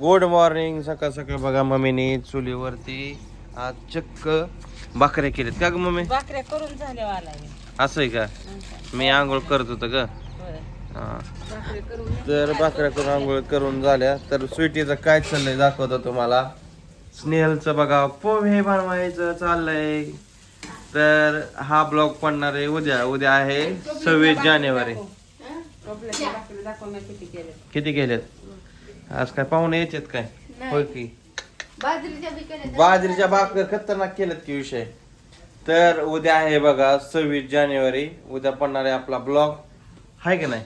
Good morning सकाळ सकाळ बघा मम्मीने चुलीवरती आज चक्क भाकऱ्या केल्यात. का ग मम्मी? भाकऱ्या करून झाल्या असं आहे का? मी आंघोळ करत होतो ग. हा. करून तर भाकऱ्या करून आंघोळ करून झाल्या. तर स्वीटीचं काय चाललंय दाखवतो तुम्हाला. स्नेहलचं बघा पोहे बनवायचं चाललंय. तर हा ब्लॉग पडणार आहे उद्या. उद्या आहे सव्वीस जानेवारी. टोपल्याच्या दाखव किती केले किती केलेत? आज काय पाहुणे यायचेत काय? होय की? बाजरीच्या बिकाने बाजरीच्या भाकर खतरनाक केलेत की विषय. तर उद्या आहे बघा सव्वीस जानेवारी. उद्या पडणार आहे आपला ब्लॉग. आहे की नाही?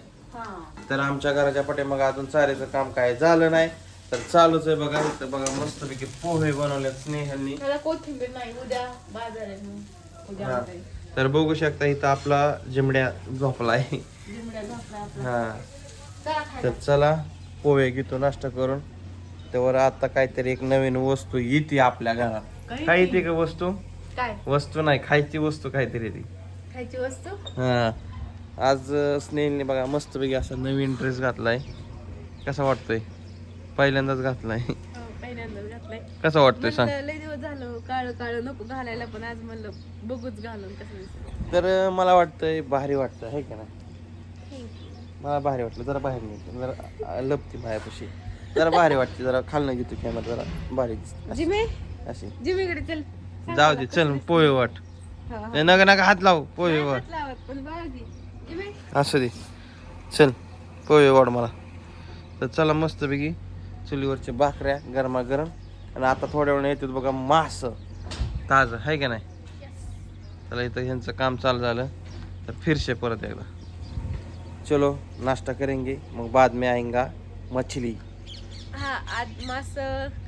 तर आमच्या घराच्या पाठीमाग अजून चारीचं काम काय झालं नाही. तर चालूच आहे बघा इथं बघा मस्तपैकी पोहे बनवलेत स्नेहलनी. त्याला कोथिंबीर नाही उद्या बाजार आहे म्हणून. उद्या हा. आणते. तर बघू शकता इथं आपला जिमड्या झोपला आपला. हा. चला तर. चला. पोहे घेतो नाश्ता करून. त्यावर आता काहीतरी एक नवीन वस्तू येते आपल्या घरात. काय येते का वस्तू? काय? वस्तू नाही खायची वस्तू काहीतरी ती. खायची वस्तू? हा. आज अं, स्नेहलने बघा मस्तपैकी असा नवीन ड्रेस घातलाय. कसा वाटतोय? पहिल्यांदाच घातलाय. हो, पहिल्यांदाच घातलाय. कसा वाटतोय सांग. म्हणलं लय दिवस झालं काळ काळ नको घालायला पण आज म्हणलं बघूच घालून कसं दिसतं. तर अं, मला वाटतंय भारी वाटतं आहे का नाही? मला भारी वाटलं जरा बाहेर निघतो जरा लपती माझ्यापाशी जरा भारी वाटते जरा खालनं घेतो कॅमेरा जरा भारी दिसते. जिमे? अशी. जिमीकडे चल. जाऊ दे चल पोहे वाट. नका नका हात लाव पोहे वाट. असू दे. चल पोहे वाढ मला. तर चला मस्तपैकी चुलीवरच्या भाकऱ्या गरमागरम. आणि आता थोड्या वेळ येतात बघा मास. ताजं आहे का नाही? चला इथं ह्यांचं काम चालू झालं. तर फिरशे परत एकदा. चलो नाश्ता करेंगे मग बाद में आएंगा मछली। हा आज मास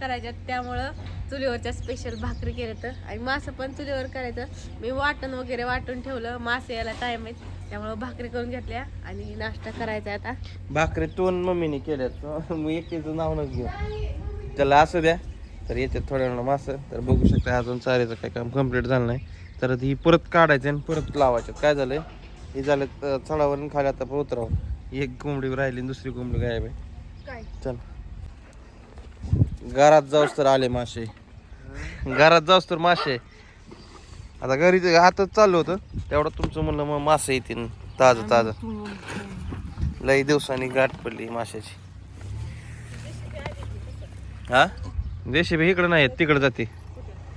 करायच्यात त्यामुळं चुलीवरच्या स्पेशल भाकरी केलं तर आणि मासं पण चुलीवर करायचं. मी वाटण वगैरे वाटून ठेवलं. मासे यायला टाइम आहे त्यामुळं भाकरी करून घेतल्या आणि नाश्ता करायचा आता. भाकरी दोन मम्मीने केल्यात. मग एकटीचं नाव न घेऊ. त्याला असं द्या. तर येते थोड्या वेळा मास. तर बघू शकता अजून चारीचं काही काम कंप्लीट झालं नाही. तर ही परत काढायचं आणि परत लावायचं. काय झालंय? हे झालं तर चढावरून खाली आता उतरावं. एक कोंबडी राहिली आणि दुसरी कोंबडी गायब आहे. काय? चल. घरात जाऊस तर आले मासे. घरात जाऊस तर मासे. आता घरी ते हातच चालू होतं. तेवढं तुमचं म्हणलं मग मासे येतील. ताजं ताजं. लई दिवसांनी गाठ पडली माशाची. हा? देशी बी इकडं नाही तिकडं जाते.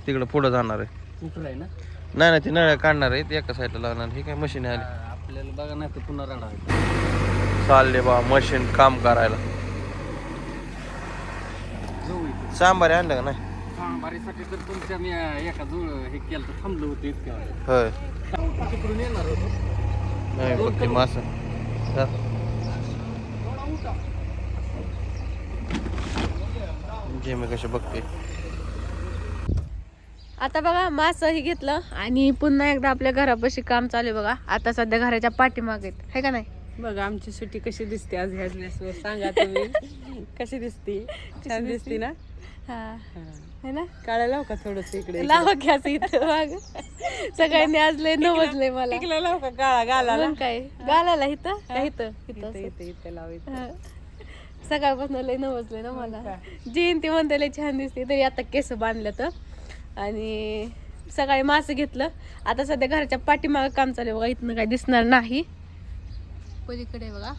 तिकडं पुढं जाणार आहे. कुठलं ना? नाही नाही ती नळ्या काढणार आहे ती एका साईडला लागणार ही काय मशीन आली. आपल्याला बघा नाही तर पुन्हा राडा चालले बा मशीन काम करायला. सांबार आणलं का नाही? सांबारीसाठी तर तुमच्या मी एका जुळ हे केलं तर थांबलो होतो इतक्या होय. तिकडून येणार होतो. नाही फक्त मास. जे. मी कसे बघते आता बघा मास ही घेतलं आणि पुन्हा एकदा आपल्या घरापाशी काम चालू आहे बघा. आता सध्या घराच्या पाठीमागे आहेत. है का नाही? बघा आमची सुट्टी कशी दिसते आज ह्या ड्रेसवर सांगा तुम्ही. कशी दिसते? छान दिसते ना? हा. है. ना? काळा लाव का थोडस इकडे? लावा गॅस इथं मागं. सगळ्यांनी आज लय नवजलंय मला. इकडे लाव का काळा गाला काय? गालाला इथं? का इथं? इथं इथे असं. इथे लाव इथे. हा. सकाळपासून लय नवजलंय ना मला. जयंती म्हणते लय छान दिसते. तरी आता केस बांधलं तर आणि सकाळी मासे घेतलं. आता सध्या घराच्या पाठीमागं काम चालू आहे बघा इथनं काही दिसणार नाही. पलीकडे बघा.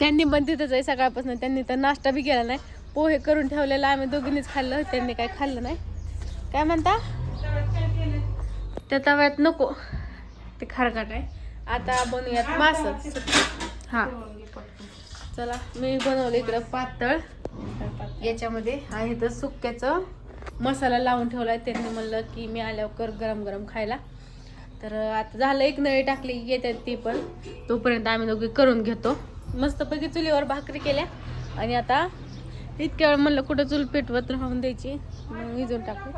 त्यांनी पण तिथंच आहे सकाळपासून त्यांनी तर नाश्ता बी केला नाही. पोहे करून ठेवलेला आम्ही दोघींनीच खाल्लं त्यांनी काय खाल्लं नाही. काय म्हणता? त्या तव्यात नको. ते खारकाट आहे. आता बनवूयात मास. हा. चला मी बनवलं इकडं पातळ. याच्यामध्ये आहे तर सुक्याचं मसाला लावून ठेवलाय त्यांनी म्हणलं की मी आल्यावर कर गरम गरम खायला. तर आता झालं एक नळी टाकली येतात ती पण. तोपर्यंत आम्ही दोघे करून घेतो. मस्तपैकी चुलीवर भाकरी केल्या. आणि आता इतक्या वेळ म्हणलं कुठं चूल पेटवत राहून द्यायची. मग विजून टाकू?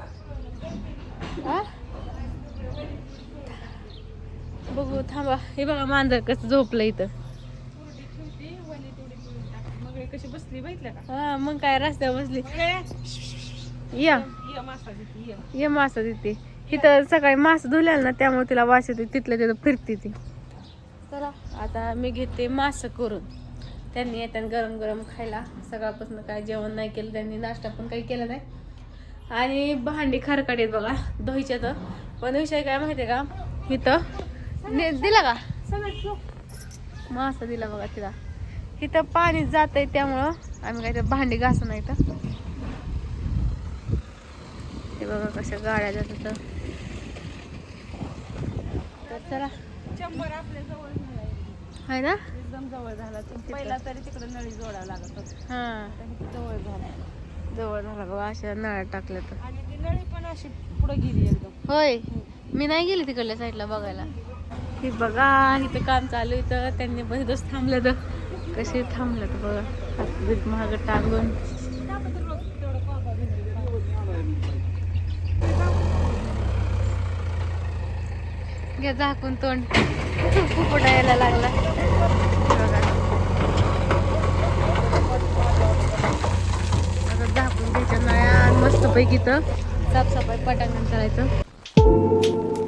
बघू थांबा. हे बघा मांजर कसं झोपलं इथं. कशी बसली का? हा मग काय रस्त्यावर बसली. या. ये मासा तिथे इथं सकाळी मास धुल्याला ना त्यामुळे तिला वास येते तिथल्या तिथं फिरते ती. चला आता मी घेते मास करून. त्यांनी येतात गरम गरम खायला. सकाळपासून काय जेवण नाही केलं त्यांनी नाश्ता पण काही केला नाही. आणि भांडी खारकाट आहेत बघा दहीच्या तर. पण विषय काय माहिती का? इथं ने दिला का? मासा दिला बघा तिला. इथं पाणी जात आहे त्यामुळं आम्ही काय भांडी घासू नाही तर ते बघा कशा गाड्या जातात तर. तर चला. शंभर आपल्या जवळ झाला आहे ना? एकदम जवळ झाला. पहिला तरी तिकडे नळी जोडावं लागत होतं. हां. जवळ झाला. जवळ झाला बघा अशा नळ्या टाकल्या तर. आणि ती नळी पण अशी पुढे गेली एकदम. होय. मी नाही गेली तिकडल्या साईडला बघायला. हे बघा इथं काम चालू इथं त्यांनी इथंच थांबलं तर. कसे थांबलं तर बघा. हात महाग टाकून. घे झाकून तोंड. फुफुटा यायला लागला. आता झाकून घ्यायच्या नळ्या मस्तपैकी तर साफसफाई पटांगण करायचं